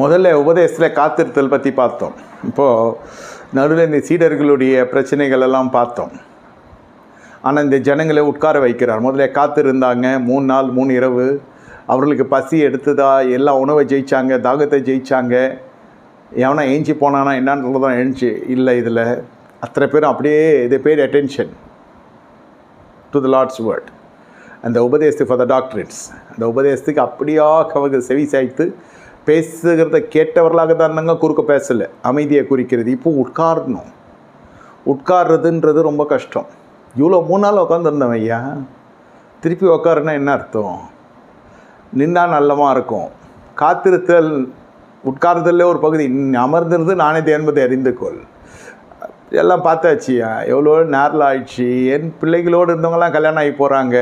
முதல்ல உபதேசத்தில் காத்திருத்தல் பற்றி பார்த்தோம். இப்போது நடுவில் இந்த சீடர்களுடைய பிரச்சனைகள் எல்லாம் பார்த்தோம். ஆனால் இந்த ஜனங்களை உட்கார வைக்கிறார். முதல்ல காத்திருந்தாங்க. மூணு நாள் மூணு இரவு. அவர்களுக்கு பசி எடுத்ததா? எல்லா உணவை ஜெயித்தாங்க தாகத்தை ஜெயித்தாங்க எவனா ஏஞ்சி போனானா என்னான்றது தான் எழுந்துச்சு இல்லை இதில். அத்தனை பேரும் அப்படியே இது பேர் attention to the lord's word அந்த உபதேசத்து ஃபார் த டாக்டரேட்ஸ் அந்த உபதேசத்துக்கு அப்படியாக அவங்க செவி சாய்த்து பேசுகிறத கேட்டவர்களாக தான் இருந்தாங்க குறுக்க பேசலை அமைதியை குறிக்கிறது. இப்போ உட்காரணும். உட்கார்றதுன்றது ரொம்ப கஷ்டம். இவ்வளோ மூணு நாள் உட்காந்துருந்தவன் ஐயா. திருப்பி உட்காருன்னா என்ன அர்த்தம்? நின்னா நல்லமாக இருக்கும். காத்திருத்தல் உட்கார்தல்ல ஒரு பகுதி. அமர்ந்திருந்து நானே என்பதை அறிந்து கொள். எல்லாம் பார்த்தாச்சியா எவ்வளோ நேரில் ஆயிடுச்சு. என் பிள்ளைகளோடு இருந்தவங்கலாம் கல்யாணம் ஆகி போகிறாங்க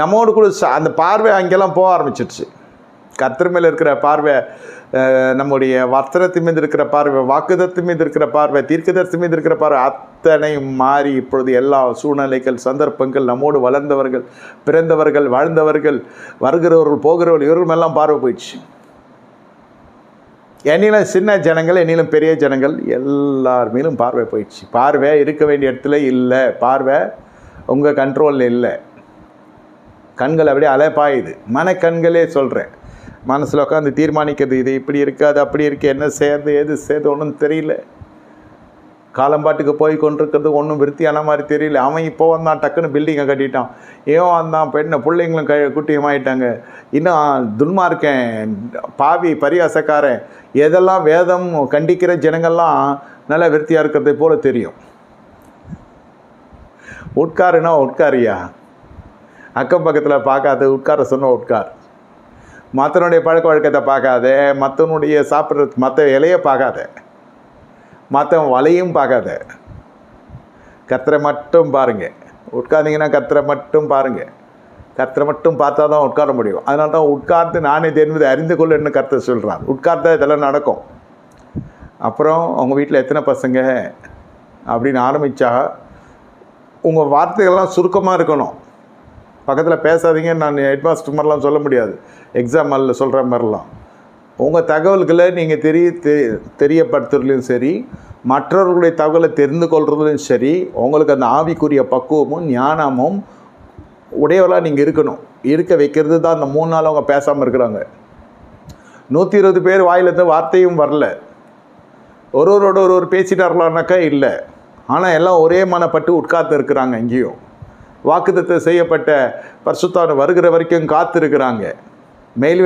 நம்மோடு கூட அந்த பார்வை அங்கெல்லாம் போக ஆரம்பிச்சிடுச்சு கர்த்தர் மேல இருக்கிற பார்வை நம்முடைய வர்த்தனத்து மீது இருக்கிற பார்வை வாக்குதத்து மீது இருக்கிற பார்வை தீர்க்கதரிசி மீது இருக்கிற பார்வை அத்தனை மாறி இப்பொழுது எல்லா சூழ்நிலைகள் சந்தர்ப்பங்கள் நம்மோடு வளர்ந்தவர்கள் பிறந்தவர்கள் வாழ்ந்தவர்கள் வருகிறவர்கள் போகிறவர்கள் இவர்கள் எல்லாம் பார்வை போயிடுச்சு. என்னிலும் சின்ன ஜனங்கள் என்னிலும் பெரிய ஜனங்கள் எல்லார் மேலும் பார்வை போயிடுச்சு. பார்வை இருக்க வேண்டிய இடத்துல இல்லை. பார்வை உங்கள் கண்ட்ரோலில் இல்லை. கண்கள் அப்படியே அலைப்பாயுது. மனக்கண்களே சொல்கிறேன் மனசில் உட்காந்து தீர்மானிக்கிறது இது இப்படி இருக்காது அப்படி இருக்குது என்ன செய்யறது எது செய்யறது ஒன்றும் தெரியல. காலம்பாட்டுக்கு போய் கொண்டிருக்கிறது ஒன்றும் விருத்தியான மாதிரி தெரியல. அவன் இப்போ வந்தான் டக்குன்னு பில்டிங்கை கட்டிட்டான். ஏன் வந்தான் பெண்ணை பிள்ளைங்களும் க குட்டியமாயிட்டாங்க. இன்னும் துன்மார்க்கேன் பாவி பரியாசக்காரன். எதெல்லாம் வேதம் கண்டிக்கிற ஜனங்கள்லாம் நல்லா விருத்தியாக இருக்கிறது போல் தெரியும். உட்காருன்னா உட்காரியா? அக்கம் பக்கத்தில் பார்க்காத உட்கார சொன்ன உட்கார். மற்றனுடைய பழக்க வழக்கத்தை பார்க்காத மற்றவனுடைய சாப்பிட்றது மற்ற இலையை பார்க்காத மற்றவன் வலையும் பார்க்காத. கத்தரை மட்டும் பாருங்க. உட்கார்ந்தீங்கன்னா கத்தரை மட்டும் பாருங்கள் கத்தரை மட்டும் பார்த்தா தான் உட்கார முடியும். அதனால தான் உட்கார்ந்து நானே தெரிந்ததை அறிந்து கொள்ளுன்னு கர்த்தர் சொல்கிறான் உட்கார்ந்தா இதெல்லாம் நடக்கும். அப்புறம் அவங்க வீட்டில் எத்தனை பசங்க? அப்படின்னு ஆரம்பித்தா உங்கள் வார்த்தைகள்லாம் சுருக்கமாக இருக்கணும். பக்கத்தில் பேசாதீங்க நான் ஹெட்மாஸ்டர் மாதிரிலாம் சொல்ல முடியாது. எக்ஸாம் ஹாலில் சொல்கிற மாதிரிலாம். உங்கள் தகவல்களை நீங்கள் தெரிய தெ- தெரியப்படுத்துறதுலையும் சரி மற்றவர்களுடைய தகவலை தெரிந்து கொள்றதுலையும் சரி உங்களுக்கு அந்த ஆவிக்குரிய பக்குவமும் ஞானமும் உடையவளாக நீங்கள் இருக்கணும். இருக்க வைக்கிறது தான் அந்த மூணு நாள் அவங்க பேசாமல் இருக்கிறாங்க. நூற்றி இருபது பேர் வாயிலிருந்து வார்த்தையும் வரல. ஒருவரோட ஒருவர் பேசிட்டார்களானாக்கா இல்லை. ஆனால் எல்லாம் ஒரே மனப்பட்டு உட்கார்ந்து இருக்கிறாங்க இங்கேயும். வாக்குத்தத்தை செய்யப்பட்ட பர்சுத்தான் வருகிற வரைக்கும் காத்திருக்கிறாங்க. மேல்